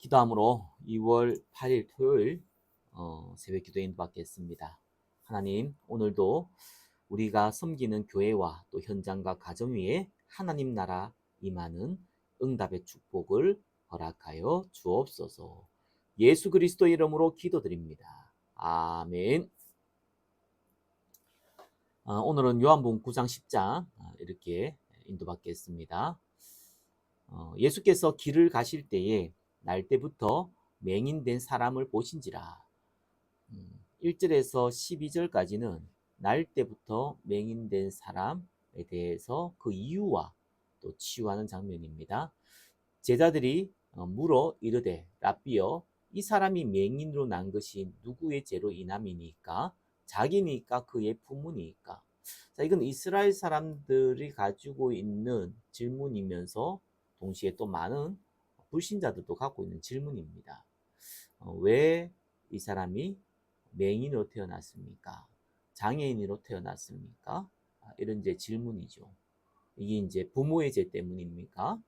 기도함으로 2월 8일 토요일 어, 새벽 기도 인도받겠습니다. 하나님 오늘도 우리가 섬기는 교회와 또 현장과 가정 위에 하나님 나라 임하는 응답의 축복을 허락하여 주옵소서. 예수 그리스도 이름으로 기도드립니다. 아멘. 어, 오늘은 요한복음 9장 10장 어, 이렇게 인도받겠습니다. 어, 예수께서 길을 가실 때에 날 때부터 맹인된 사람을 보신지라. 음, 1절에서 12절까지는 날 때부터 맹인된 사람에 대해서 그 이유와 또 치유하는 장면입니다. 제자들이 어, 물어 이르되 라비어 이 사람이 맹인으로 난 것이 누구의 죄로 인함이니까 자기니까 그의 부모니까 자 이건 이스라엘 사람들이 가지고 있는 질문이면서 동시에 또 많은 불신자들도 갖고 있는 질문입니다. 어, 왜이 사람이 맹인으로 태어났습니까? 장애인으로 태어났습니까? 아, 이런 이제 질문이죠. 이게 이제 부모의 죄 때문입니까?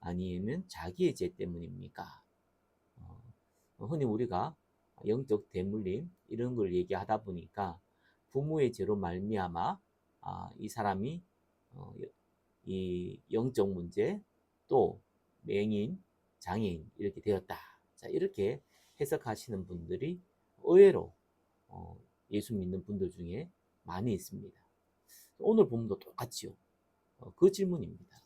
아니면 자기의 죄 때문입니까? 어, 흔히 우리가 영적 대물림 이런 걸 얘기하다 보니까 부모의 죄로 말미암아 아, 이 사람이 어, 이 영적 문제 또 맹인 장애인 이렇게 되었다. 자 이렇게 해석하시는 분들이 의외로 어, 예수 믿는 분들 중에 많이 있습니다. 오늘 본문도 똑같지요. 어, 그 질문입니다.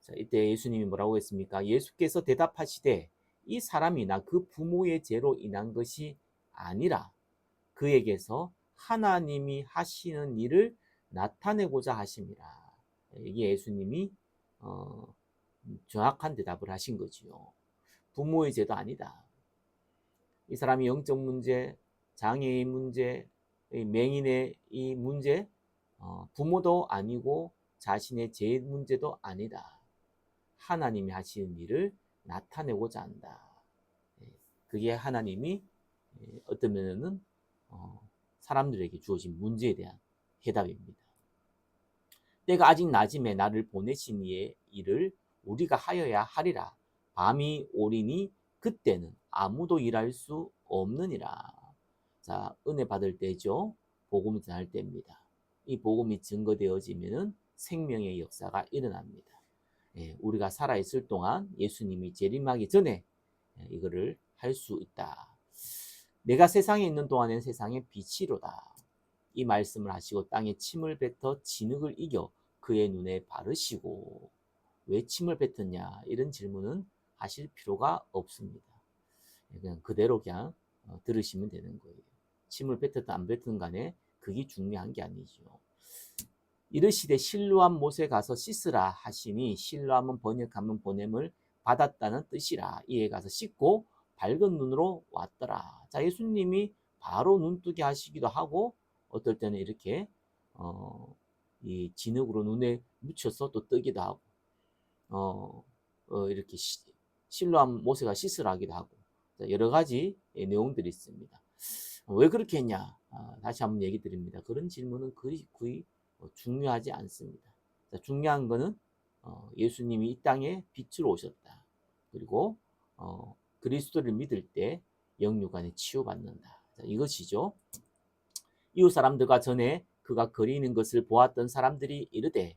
자 이때 예수님이 뭐라고 했습니까? 예수께서 대답하시되 이 사람이나 그 부모의 죄로 인한 것이 아니라 그에게서 하나님이 하시는 일을 나타내고자 하심이라. 이게 예수님이 어, 정확한 대답을 하신 거지요. 부모의 죄도 아니다. 이 사람이 영적 문제, 장애의 문제, 맹인의 이 문제, 어, 부모도 아니고 자신의 죄 문제도 아니다. 하나님이 하시는 일을 나타내고자 한다. 예, 그게 하나님이 예, 어떤 면에는 어, 사람들에게 주어진 문제에 대한 해답입니다. 때가 아직 낮음에 나를 보내신 이의 일을 우리가 하여야 하리라. 밤이 오리니 그때는 아무도 일할 수 없느니라. 자, 은혜 받을 때죠. 복음을 전할 때입니다. 이 복음이 증거되어지면 생명의 역사가 일어납니다. 예, 우리가 살아있을 동안 예수님이 재림하기 전에 예, 이거를 할 수 있다. 내가 세상에 있는 동안엔 세상의 빛이로다. 이 말씀을 하시고 땅에 침을 뱉어 진흙을 이겨 그의 눈에 바르시고 왜 침을 뱉었냐 이런 질문은 하실 필요가 없습니다. 그냥 그대로 그냥 어, 들으시면 되는 거예요. 침을 뱉었든 안 뱉든 간에 그게 중요한 게 아니죠. 이르시되 실로암 못에 가서 씻으라 하시니 실로암은 번역하면 보냄을 받았다는 뜻이라 이에 가서 씻고 밝은 눈으로 왔더라. 자 예수님이 바로 눈뜨게 하시기도 하고 어떨 때는 이렇게 어, 이 진흙으로 눈에 묻혀서 또 뜨기도 하고 어, 어 이렇게 시, 실로암 모세가 씻으라 하기도 하고 여러 가지 내용들이 있습니다. 왜 그렇게 했냐? 아, 다시 한번 얘기 드립니다. 그런 질문은 거의, 거의 중요하지 않습니다. 자, 중요한 거는 어, 예수님이 이 땅에 빛으로 오셨다. 그리고 어, 그리스도를 믿을 때 영육간에 치유받는다. 자, 이것이죠. 이웃 사람들과 전에 그가 거리는 것을 보았던 사람들이 이르되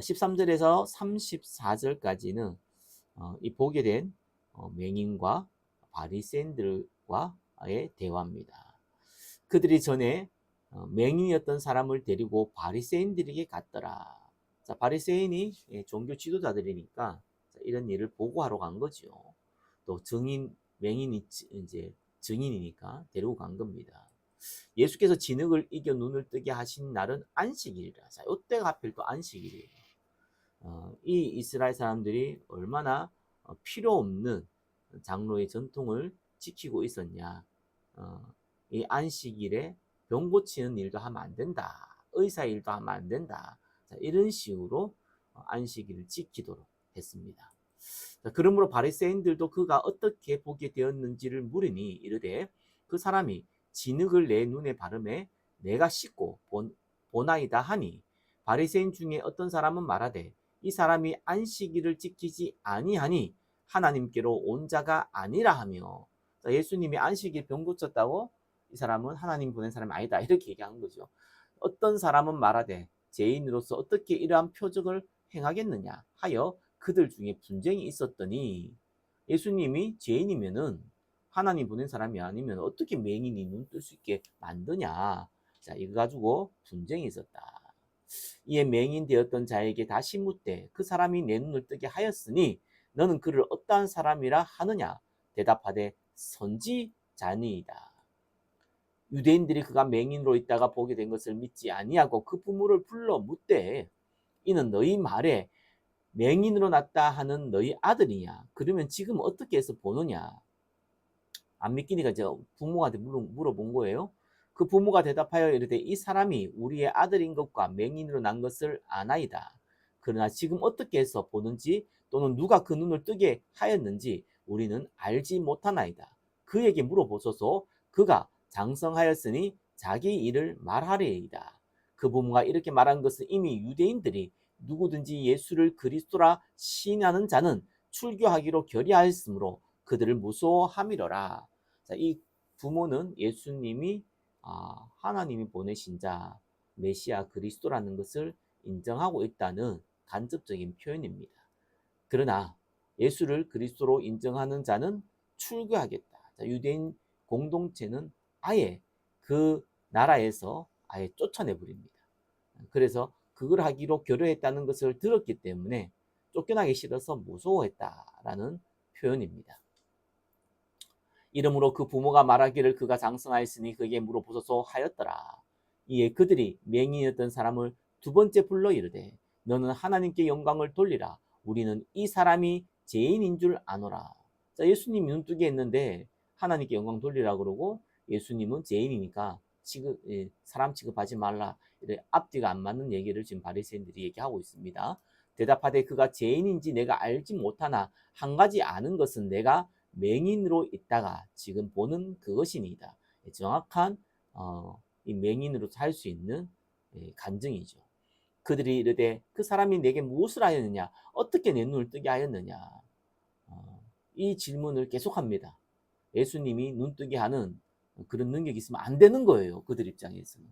13절에서 34절까지는 어, 이 보게 된 어, 맹인과 바리새인들과의 대화입니다. 그들이 전에 어, 맹인이었던 사람을 데리고 바리새인들에게 갔더라. 자, 바리새인이 예, 종교 지도자들이니까 이런 일을 보고하러 간 거죠. 또 증인 맹인이 이제 증인이니까 데리고 간 겁니다. 예수께서 진흙을 이겨 눈을 뜨게 하신 날은 안식일이라. 자, 이때가 하필 또 안식일이에요. 어, 이 이스라엘 사람들이 얼마나 어, 필요 없는 장로의 전통을 지키고 있었냐? 어, 이 안식일에 병 고치는 일도 하면 안 된다. 의사 일도 하면 안 된다. 자, 이런 식으로 어, 안식일을 지키도록 했습니다. 자, 그러므로 바리새인들도 그가 어떻게 보게 되었는지를 물으니 이르되 그 사람이 진흙을 내 눈에 바르매 내가 씻고 본, 보나이다 하니 바리새인 중에 어떤 사람은 말하되 이 사람이 안식일을 지키지 아니하니 하나님께로 온 자가 아니라 하며 자, 예수님이 안식일 병 고쳤다고 이 사람은 하나님 보낸 사람이 아니다 이렇게 얘기하는 거죠. 어떤 사람은 말하되 죄인으로서 어떻게 이러한 표적을 행하겠느냐 하여 그들 중에 분쟁이 있었더니 예수님이 죄인이면은 하나님 보낸 사람이 아니면 어떻게 맹인이 눈 뜰 수 있게 만드냐. 자, 이거 가지고 분쟁이 있었다. 이에 맹인 되었던 자에게 다시 묻되 그 사람이 내 눈을 뜨게 하였으니 너는 그를 어떠한 사람이라 하느냐? 대답하되 선지자니이다. 유대인들이 그가 맹인으로 있다가 보게 된 것을 믿지 아니하고 그 부모를 불러 묻되 이는 너희 말에 맹인으로 났다 하는 너희 아들이냐? 그러면 지금 어떻게 해서 보느냐? 안 믿기니까 이제 부모한테 물어, 물어본 거예요. 그 부모가 대답하여 이르되 이 사람이 우리의 아들인 것과 맹인으로 난 것을 아나이다. 그러나 지금 어떻게 해서 보는지 또는 누가 그 눈을 뜨게 하였는지 우리는 알지 못하나이다. 그에게 물어보소서 그가 장성하였으니 자기 일을 말하리이다. 그 부모가 이렇게 말한 것은 이미 유대인들이 누구든지 예수를 그리스도라 시인하는 자는 출교하기로 결의하였으므로 그들을 무서워함이로라. 자, 이 부모는 예수님이 아, 하나님이 보내신 자 메시아 그리스도라는 것을 인정하고 있다는 간접적인 표현입니다. 그러나 예수를 그리스도로 인정하는 자는 출교하겠다. 자, 유대인 공동체는 아예 그 나라에서 아예 쫓아내 버립니다. 그래서 그걸 하기로 결의했다는 것을 들었기 때문에 쫓겨나기 싫어서 무서워했다라는 표현입니다. 이러므로 그 부모가 말하기를 그가 장성하였으니 그에게 물어보소서 하였더라. 이에 그들이 맹인이었던 사람을 두 번째 불러 이르되 너는 하나님께 영광을 돌리라. 우리는 이 사람이 죄인인 줄 아노라. 자, 예수님이 눈뜨게 했는데 하나님께 영광 돌리라 그러고 예수님은 죄인이니까 취급, 예, 사람 취급하지 말라. 이래 앞뒤가 안 맞는 얘기를 지금 바리새인들이 얘기하고 있습니다. 대답하되 그가 죄인인지 내가 알지 못하나 한 가지 아는 것은 내가 맹인으로 있다가 지금 보는 그것이니이다. 예, 정확한 어, 이 맹인으로 살 수 있는 예, 간증이죠. 그들이 이르되 그 사람이 내게 무엇을 하였느냐? 어떻게 내 눈을 뜨게 하였느냐? 어, 이 질문을 계속합니다. 예수님이 눈 뜨게 하는 그런 능력이 있으면 안 되는 거예요. 그들 입장에서는.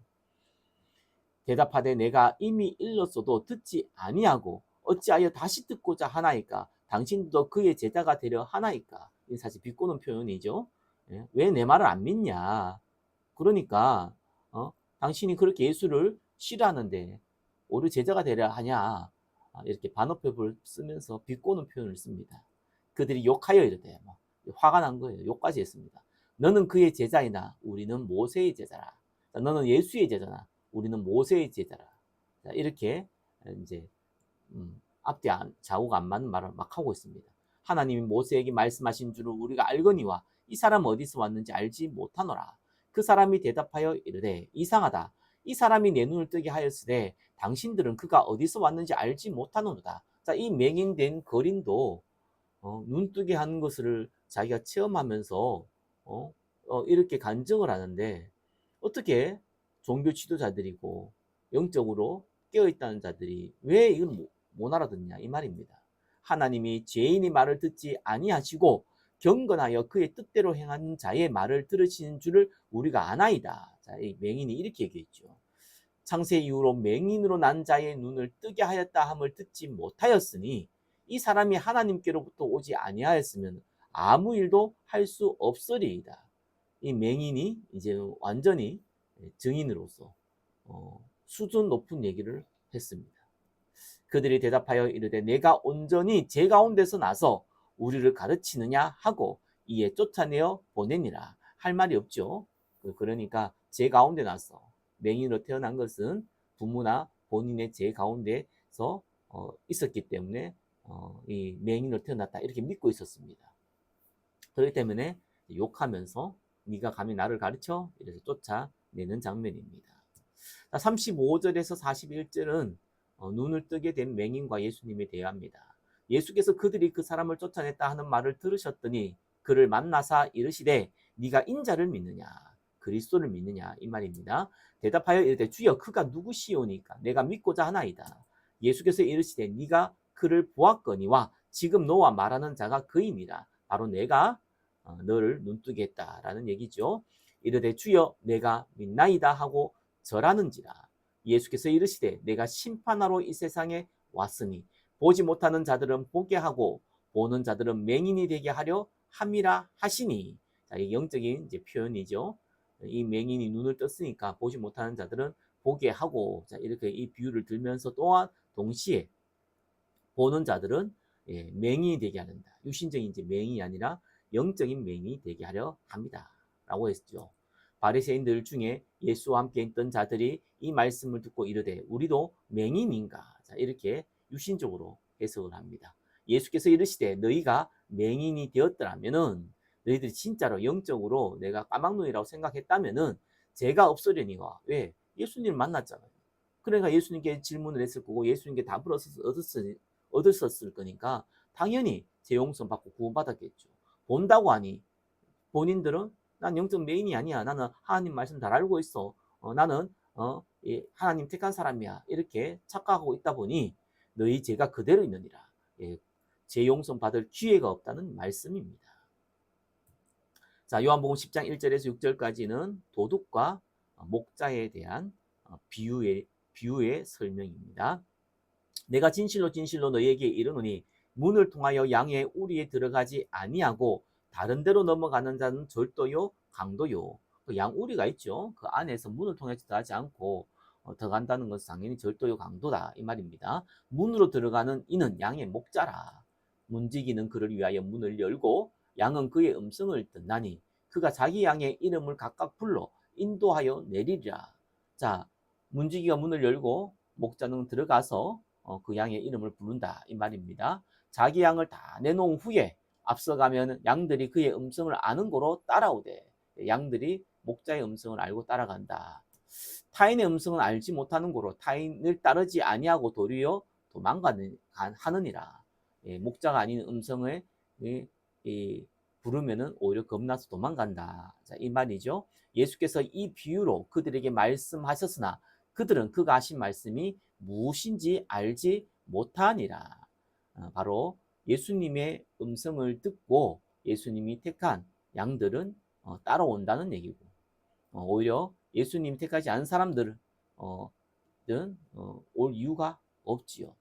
대답하되 내가 이미 일렀어도 듣지 아니하고 어찌하여 다시 듣고자 하나이까? 당신도 그의 제자가 되려 하나이까? 이 사실 비꼬는 표현이죠. 예? 왜내 말을 안 믿냐? 그러니까 어? 당신이 그렇게 예수를 싫어하는데 오히려 제자가 되려 하냐? 아, 이렇게 반어법을 쓰면서 비꼬는 표현을 씁니다. 그들이 욕하여 이르되 막 화가 난 거예요. 욕까지 했습니다. 너는 그의 제자이나 우리는 모세의 제자라. 너는 예수의 제자나 우리는 모세의 제자라. 이렇게 이제 음, 앞뒤 안, 좌우가 안 맞는 말을 막 하고 있습니다. 하나님이 모세에게 말씀하신 줄을 우리가 알거니와 이 사람 어디서 왔는지 알지 못하노라. 그 사람이 대답하여 이르되 이상하다. 이 사람이 내 눈을 뜨게 하였으되 당신들은 그가 어디서 왔는지 알지 못하노다. 자, 이 맹인된 거린도 어, 눈 뜨게 하는 것을 자기가 체험하면서 어, 어, 이렇게 간증을 하는데 어떻게 종교 지도자들이고 영적으로 깨어있다는 자들이 왜 이걸 못, 못 알아듣냐 이 말입니다. 하나님이 죄인의 말을 듣지 아니하시고 경건하여 그의 뜻대로 행한 자의 말을 들으시는 줄을 우리가 아나이다. 자, 이 맹인이 이렇게 얘기했죠. 창세 이후로 맹인으로 난 자의 눈을 뜨게 하였다 함을 듣지 못하였으니 이 사람이 하나님께로부터 오지 아니하였으면 아무 일도 할 수 없으리이다. 이 맹인이 이제 완전히 증인으로서 어, 수준 높은 얘기를 했습니다. 그들이 대답하여 이르되 내가 온전히 제 가운데서 나서 우리를 가르치느냐 하고 이에 쫓아내어 보내니라 할 말이 없죠. 그, 그러니까 제 가운데 나서 맹인으로 태어난 것은 부모나 본인의 제 가운데서 어, 있었기 때문에 어, 이 맹인으로 태어났다 이렇게 믿고 있었습니다. 그렇기 때문에 욕하면서 네가 감히 나를 가르쳐 이래서 쫓아내는 장면입니다. 35절에서 41절은 어, 눈을 뜨게 된 맹인과 예수님에 대합니다. 예수께서 그들이 그 사람을 쫓아냈다 하는 말을 들으셨더니 그를 만나사 이르시되 네가 인자를 믿느냐 그리스도를 믿느냐 이 말입니다. 대답하여 이르되 주여 그가 누구시오니까 내가 믿고자 하나이다. 예수께서 이르시되 네가 그를 보았거니와 지금 너와 말하는 자가 그입니다. 바로 내가 어, 너를 눈뜨게 했다라는 얘기죠. 이르되 주여 내가 믿나이다 하고 절하는지라 예수께서 이르시되 내가 심판하러 이 세상에 왔으니 보지 못하는 자들은 보게 하고 보는 자들은 맹인이 되게 하려 함이라 하시니 자, 이 영적인 이제 표현이죠. 이 맹인이 눈을 떴으니까 보지 못하는 자들은 보게 하고 자, 이렇게 이 비유를 들면서 또한 동시에 보는 자들은 예, 맹인이 되게 하는다. 유신적인 이제 맹인이 아니라 영적인 맹인이 되게 하려 합니다. 라고 했죠. 바리새인들 중에 예수와 함께 있던 자들이 이 말씀을 듣고 이르되 우리도 맹인인가? 자, 이렇게 유신적으로 해석을 합니다. 예수께서 이르시되 너희가 맹인이 되었더라면은 너희들이 진짜로 영적으로 내가 까막눈이라고 생각했다면은 제가 없으려니와 왜 예수님을 만났잖아요. 그러니까 예수님께 질문을 했을 거고 예수님께 답을 얻었을, 얻었을 거니까 당연히 제 용서 받고 구원받았겠죠. 본다고 하니 본인들은 난 영적 메인이 아니야. 나는 하나님 말씀 잘 알고 있어. 어, 나는 어, 예, 하나님 택한 사람이야. 이렇게 착각하고 있다 보니 너희 죄가 그대로 있느니라. 예, 제 용서 받을 기회가 없다는 말씀입니다. 자, 요한복음 10장 1절에서 6절까지는 도둑과 목자에 대한 어, 비유의 비유의 설명입니다. 내가 진실로 진실로 너희에게 이르노니 문을 통하여 양의 우리에 들어가지 아니하고 다른 데로 넘어가는 자는 절도요 강도요 그 양우리가 있죠. 그 안에서 문을 통해서 들어가지 않고 어, 들어간다는 것은 당연히 절도요 강도다 이 말입니다. 문으로 들어가는 이는 양의 목자라. 문지기는 그를 위하여 문을 열고 양은 그의 음성을 듣나니 그가 자기 양의 이름을 각각 불러 인도하여 내리리라. 자, 문지기가 문을 열고 목자는 들어가서 어, 그 양의 이름을 부른다 이 말입니다. 자기 양을 다 내놓은 후에 앞서가면 양들이 그의 음성을 아는 거로 따라오되 양들이 목자의 음성을 알고 따라간다. 타인의 음성은 알지 못하는 거로 타인을 따르지 아니하고 도리어 도망가는 하느니라. 예, 목자가 아닌 음성을 예, 예, 부르면은 오히려 겁나서 도망간다. 자, 이 말이죠. 예수께서 이 비유로 그들에게 말씀하셨으나 그들은 그가 하신 말씀이 무엇인지 알지 못하니라. 어, 바로 예수님의 음성을 듣고 예수님이 택한 양들은 어, 따라온다는 얘기고 어, 오히려 예수님 택하지 않은 사람들은 어, 올 이유가 없지요.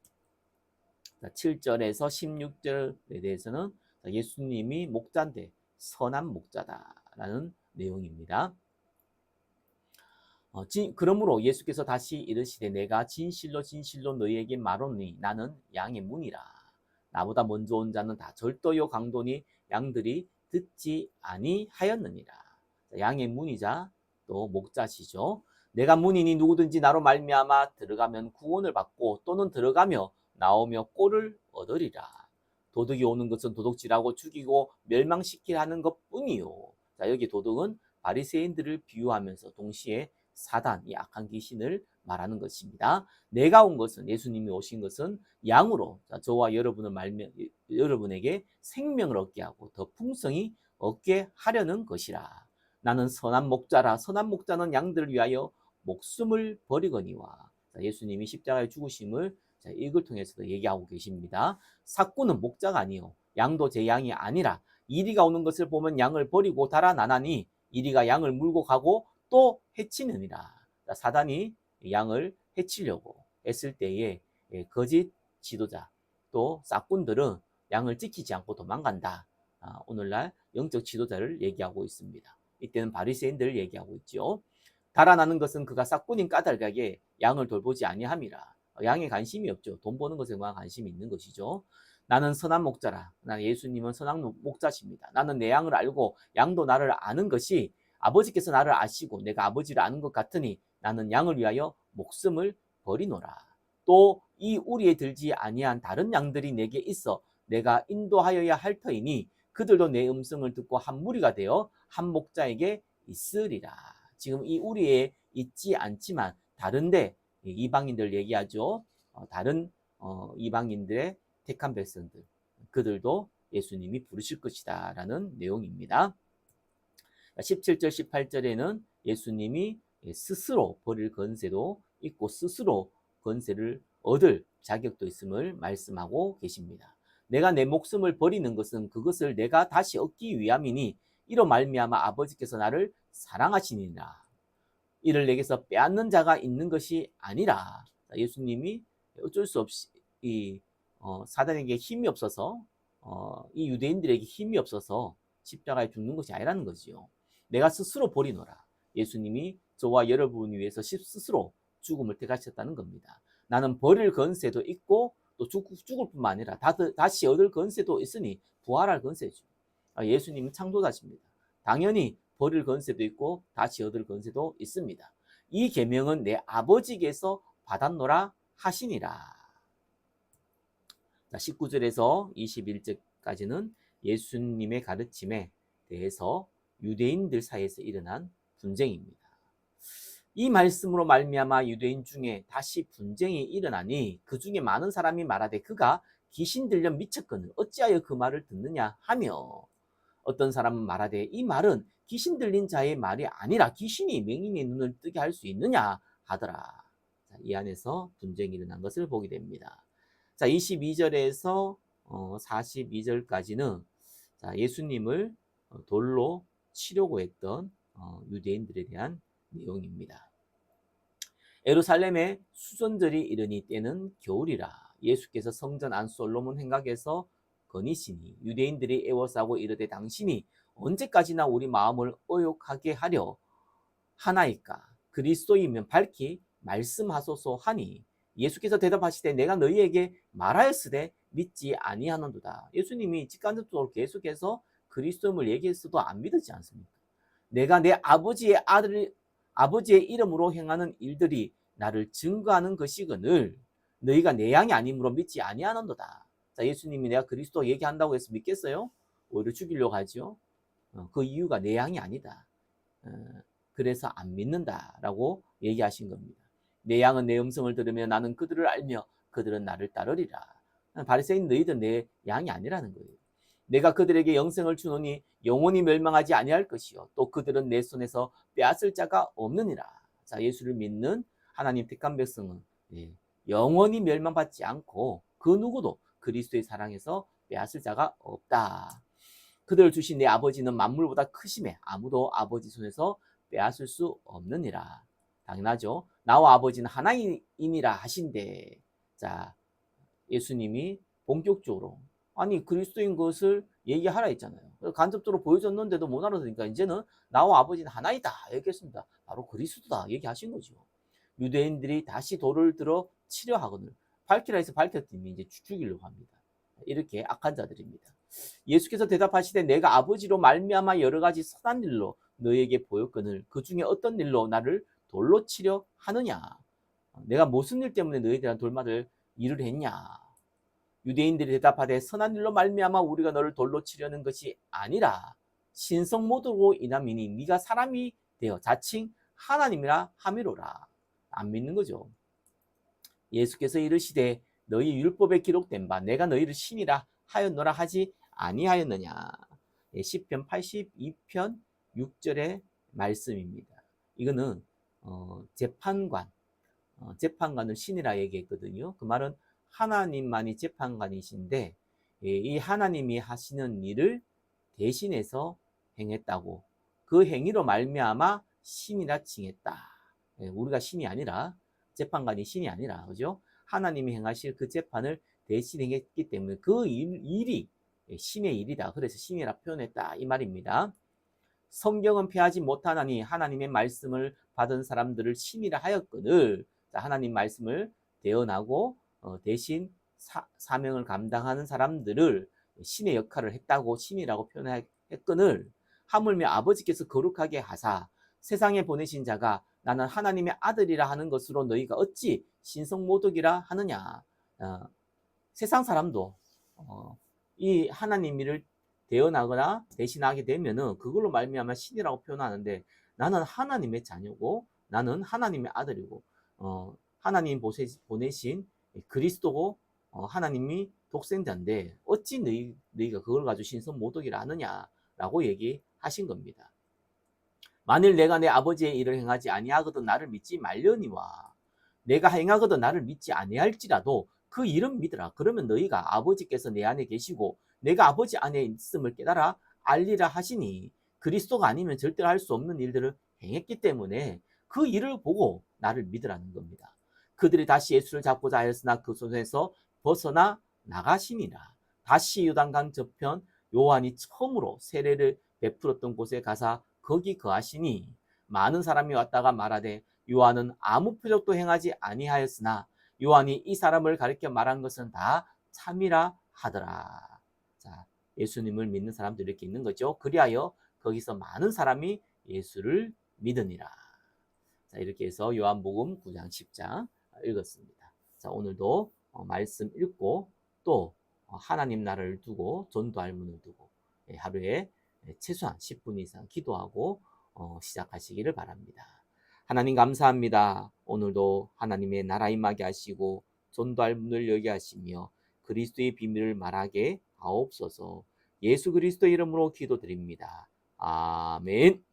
7절에서 16절에 대해서는 예수님이 목자인데 선한 목자다라는 내용입니다. 어, 진, 그러므로 예수께서 다시 이르시되 내가 진실로 진실로 너희에게 말하노니 나는 양의 문이라. 나보다 먼저 온 자는 다 절도요 강도니 양들이 듣지 아니하였느니라. 양의 문이자 또 목자시죠. 내가 문이니 누구든지 나로 말미암아 들어가면 구원을 받고 또는 들어가며 나오며 꼴을 얻으리라. 도둑이 오는 것은 도둑질하고 죽이고 멸망시키려 하는 것뿐이요. 자 여기 도둑은 바리새인들을 비유하면서 동시에 사단, 이 악한 귀신을 말하는 것입니다. 내가 온 것은 예수님이 오신 것은 양으로 저와 여러분을 말며 여러분에게 생명을 얻게 하고 더 풍성히 얻게 하려는 것이라. 나는 선한 목자라. 선한 목자는 양들을 위하여 목숨을 버리거니와. 예수님이 십자가에 죽으심을 이걸 통해서도 얘기하고 계십니다. 사꾼은 목자가 아니요. 양도 제 양이 아니라 이리가 오는 것을 보면 양을 버리고 달아나나니 이리가 양을 물고 가고 또 해치느니라. 사단이 양을 해치려고 했을 때에 예, 거짓 지도자 또 싹꾼들은 양을 지키지 않고 도망간다. 아, 오늘날 영적 지도자를 얘기하고 있습니다. 이때는 바리새인들을 얘기하고 있죠. 달아나는 것은 그가 싹꾼인 까닭에 양을 돌보지 아니함이라. 양에 관심이 없죠. 돈 버는 것에만 관심이 있는 것이죠. 나는 선한 목자라. 나 예수님은 선한 목자십니다. 나는 내 양을 알고 양도 나를 아는 것이 아버지께서 나를 아시고 내가 아버지를 아는 것 같으니 나는 양을 위하여 목숨을 버리노라. 또 이 우리에 들지 아니한 다른 양들이 내게 있어 내가 인도하여야 할 터이니 그들도 내 음성을 듣고 한 무리가 되어 한 목자에게 있으리라. 지금 이 우리에 있지 않지만 다른데 이방인들 얘기하죠. 어, 다른 어, 이방인들의 택한 백성들 그들도 예수님이 부르실 것이다 라는 내용입니다. 17절 18절에는 예수님이 스스로 버릴 건세도 있고 스스로 건세를 얻을 자격도 있음을 말씀하고 계십니다. 내가 내 목숨을 버리는 것은 그것을 내가 다시 얻기 위함이니 이로 말미암아 아버지께서 나를 사랑하시니라. 이를 내게서 빼앗는 자가 있는 것이 아니라 예수님이 어쩔 수 없이 이 어, 사단에게 힘이 없어서 어, 이 유대인들에게 힘이 없어서 십자가에 죽는 것이 아니라는 거지요. 내가 스스로 버리노라. 예수님이 저와 여러분을 위해서 스스로 죽음을 택하셨다는 겁니다. 나는 버릴 건세도 있고 또 죽, 죽을 뿐만 아니라 다, 다시 얻을 건세도 있으니 부활할 건세죠. 아, 예수님은 창조자십니다. 당연히 버릴 건세도 있고 다시 얻을 건세도 있습니다. 이 계명은 내 아버지께서 받았노라 하시니라. 자, 19절에서 21절까지는 예수님의 가르침에 대해서 유대인들 사이에서 일어난 분쟁입니다. 이 말씀으로 말미암아 유대인 중에 다시 분쟁이 일어나니 그 중에 많은 사람이 말하되 그가 귀신 들려 미쳤거늘 어찌하여 그 말을 듣느냐 하며 어떤 사람은 말하되 이 말은 귀신 들린 자의 말이 아니라 귀신이 맹인의 눈을 뜨게 할 수 있느냐 하더라. 자, 이 안에서 분쟁이 일어난 것을 보게 됩니다. 자, 22절에서 어, 42절까지는 자, 예수님을 어, 돌로 치려고 했던 어, 유대인들에 대한 내용입니다. 에루살렘에 수전절이 이르니 때는 겨울이라 예수께서 성전 안 솔로몬 행각에서 거니시니 유대인들이 애워싸고 이르되 당신이 언제까지나 우리 마음을 어욕하게 하려 하나이까 그리스도이면 밝히 말씀하소서 하니 예수께서 대답하시되 내가 너희에게 말하였으되 믿지 아니하는도다. 예수님이 직간접적으로 계속해서 그리스도임을 얘기했어도 안 믿었지 않습니까? 내가 내 아버지의 아들 아버지의 이름으로 행하는 일들이 나를 증거하는 것이거늘 너희가 내 양이 아니므로 믿지 아니하는도다. 자, 예수님이 내가 그리스도 얘기한다고 해서 믿겠어요? 오히려 죽이려고 하죠. 어, 그 이유가 내 양이 아니다. 어, 그래서 안 믿는다라고 얘기하신 겁니다. 내 양은 내 음성을 들으며 나는 그들을 알며 그들은 나를 따르리라. 바리새인 너희들 내 양이 아니라는 거예요. 내가 그들에게 영생을 주노니 영원히 멸망하지 아니할 것이요 또 그들은 내 손에서 빼앗을 자가 없느니라. 자 예수를 믿는 하나님 택한 백성은 예, 영원히 멸망받지 않고 그 누구도 그리스도의 사랑에서 빼앗을 자가 없다. 그들을 주신 내 아버지는 만물보다 크심에 아무도 아버지 손에서 빼앗을 수 없느니라. 당연하죠. 나와 아버지는 하나이니라 하신대. 자, 예수님이 본격적으로 아니 그리스도인 것을 얘기하라 했잖아요. 간접적으로 보여줬는데도 못 알아듣으니까 이제는 나와 아버지는 하나이다 얘기했습니다. 바로 그리스도다 얘기하신 거죠. 유대인들이 다시 돌을 들어 치려 하거늘 밝히라 해서 밝혔더니 이제 죽이려고 합니다. 이렇게 악한 자들입니다. 예수께서 대답하시되 내가 아버지로 말미암아 여러 가지 선한 일로 너에게 보였거늘 그 중에 어떤 일로 나를 돌로 치려 하느냐? 내가 무슨 일 때문에 너희에 대한 돌말을 일을 했냐? 유대인들이 대답하되 선한 일로 말미암아 우리가 너를 돌로 치려는 것이 아니라 신성 모드로 인함이니 네가 사람이 되어 자칭 하나님이라 함이로라. 안 믿는 거죠. 예수께서 이르시되 너희 율법에 기록된 바 내가 너희를 신이라 하였노라 하지 아니하였느냐. 예, 시편 82편 6절의 말씀입니다. 이거는 어, 재판관, 어, 재판관을 신이라 얘기했거든요. 그 말은 하나님만이 재판관이신데 예, 이 하나님이 하시는 일을 대신해서 행했다고 그 행위로 말미암아 신이라 칭했다. 예, 우리가 신이 아니라 재판관이 신이 아니라 그죠? 하나님이 행하실 그 재판을 대신 행했기 때문에 그 일, 일이 예, 신의 일이다. 그래서 신이라 표현했다 이 말입니다. 성경은 피하지 못하나니 하나님의 말씀을 받은 사람들을 신이라 하였거늘 하나님 말씀을 대언하고 어, 대신 사, 사명을 감당하는 사람들을 신의 역할을 했다고 신이라고 표현했거늘 하물며 아버지께서 거룩하게 하사 세상에 보내신 자가 나는 하나님의 아들이라 하는 것으로 너희가 어찌 신성모독이라 하느냐? 어, 세상 사람도 어, 이 하나님 일을 대언하거나 대신하게 되면은 그걸로 말미암아 신이라고 표현하는데 나는 하나님의 자녀고 나는 하나님의 아들이고 어, 하나님 보내신 그리스도고 어, 하나님이 독생자인데 어찌 너희, 너희가 그걸 가지고 신성 모독이라 하느냐라고 얘기하신 겁니다. 만일 내가 내 아버지의 일을 행하지 아니하거든 나를 믿지 말려니와 내가 행하거든 나를 믿지 아니할지라도 그 일은 믿으라. 그러면 너희가 아버지께서 내 안에 계시고 내가 아버지 안에 있음을 깨달아 알리라 하시니 그리스도가 아니면 절대로 할 수 없는 일들을 행했기 때문에 그 일을 보고 나를 믿으라는 겁니다. 그들이 다시 예수를 잡고자 하였으나 그 손에서 벗어나 나가시니라. 다시 요단강 저편 요한이 처음으로 세례를 베풀었던 곳에 가사 거기 거하시니 많은 사람이 왔다가 말하되 요한은 아무 표적도 행하지 아니하였으나 요한이 이 사람을 가리켜 말한 것은 다 참이라 하더라. 자, 예수님을 믿는 사람들이 이렇게 있는 거죠. 그리하여 거기서 많은 사람이 예수를 믿으니라. 자, 이렇게 해서 요한복음 9장 10장 읽었습니다. 자, 오늘도 어, 말씀 읽고 또 어, 하나님 나라를 두고 전도할 문을 두고 예, 하루에 예, 최소한 10분 이상 기도하고 어, 시작하시기를 바랍니다. 하나님 감사합니다. 오늘도 하나님의 나라 임하게 하시고 전도할 문을 열게 하시며 그리스도의 비밀을 말하게 하옵소서. 예수 그리스도 이름으로 기도드립니다. 아멘.